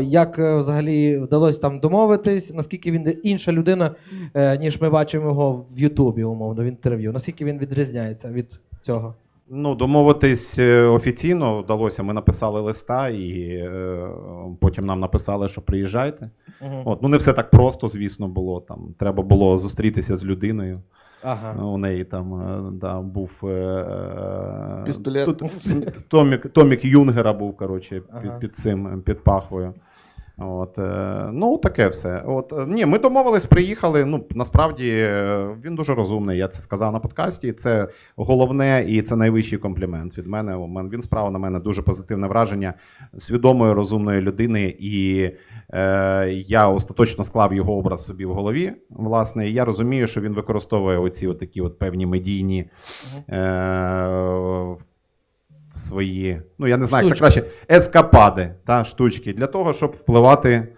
Як е, взагалі вдалося там домовитись? Наскільки він інша людина, е, ніж ми бачимо його в Ютубі, умовно, в інтерв'ю? Наскільки він відрізняється від цього? Ну, домовитись е, офіційно вдалося. Ми написали листа, і потім нам написали, що приїжджайте. Мгм. От, ну не все так просто, звісно, було. Там треба було зустрітися з людиною. Ага. У неї там е, да, був е, е, Пістолет. Томік, Томік Юнгера був, коротше, Ага. під, під цим, під пахвою. От, е, ну, таке все. От, е, ні, ми домовились, приїхали. Ну, насправді е, він дуже розумний. Я це сказав на подкасті. Це головне і це найвищий комплімент від мене. Мене- Він справив на мене дуже позитивне враження свідомої, розумної людини. І е, я остаточно склав його образ собі в голові. Власне, і я розумію, що він використовує оці от такі от певні медійні. Е, свої, ну я не знаю, як це краще, ескапади та штучки для того, щоб впливати, е,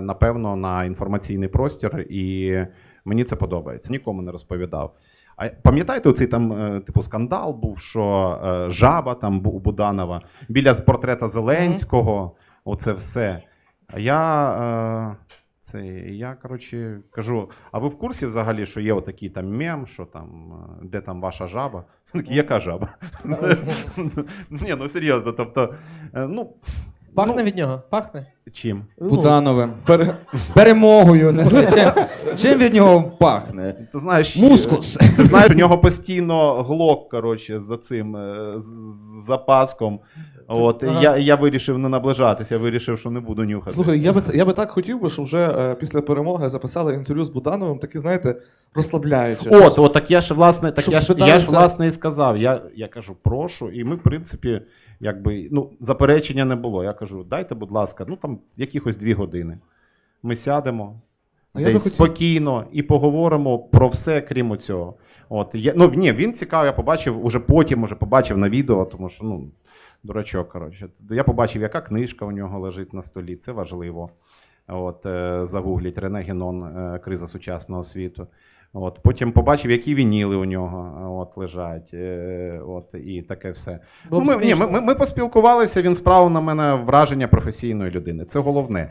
напевно, на інформаційний простір, і мені це подобається. Нікому не розповідав. А пам'ятаєте, оцей там, е, типу, скандал був, що е, жаба там у Буданова біля портрета Зеленського, оце все. Я. Е, це я, коротше, кажу: а ви в курсі взагалі, що є отакий там мем, що там, е, де там ваша жаба? Такий, яка жаба? Ні, ну серйозно, тобто, е, ну. Пахне від нього? Пахне? Чим? Будановим. Пере- Перемогою. Не знаю, чим, чим від нього пахне? Ти знаєш, Мускус. е, Ти знаєш, у нього постійно глок, коротше, за цим е, з- запаском. От, ага. я, я вирішив не наближатися, я вирішив, що не буду нюхати. Слухай, я би, я би так хотів би, щоб вже е, після перемоги записали інтерв'ю з Будановим, такі, знаєте, розслабляючи. От, от так я ж власне, так Щоб я ж, я спиталися- ж власне і сказав. Я, я кажу, прошу, і ми, в принципі, якби ну, заперечення не було. Я кажу, дайте, будь ласка, ну там якихось дві години. Ми сядемо. А я би Десь хотів- спокійно і поговоримо про все, крім цього. От я ну ні, він цікавий, я побачив уже потім, уже побачив на відео, тому що ну дурачок. Коротше, я побачив, яка книжка у нього лежить на столі. Це важливо. От е, загугліть Рене Генон, е, криза сучасного світу. От потім побачив, які вініли у нього от лежать. Е, от і таке все. Ну, ми, ні, ми, ми, ми поспілкувалися. Він справив на мене враження професійної людини. Це головне.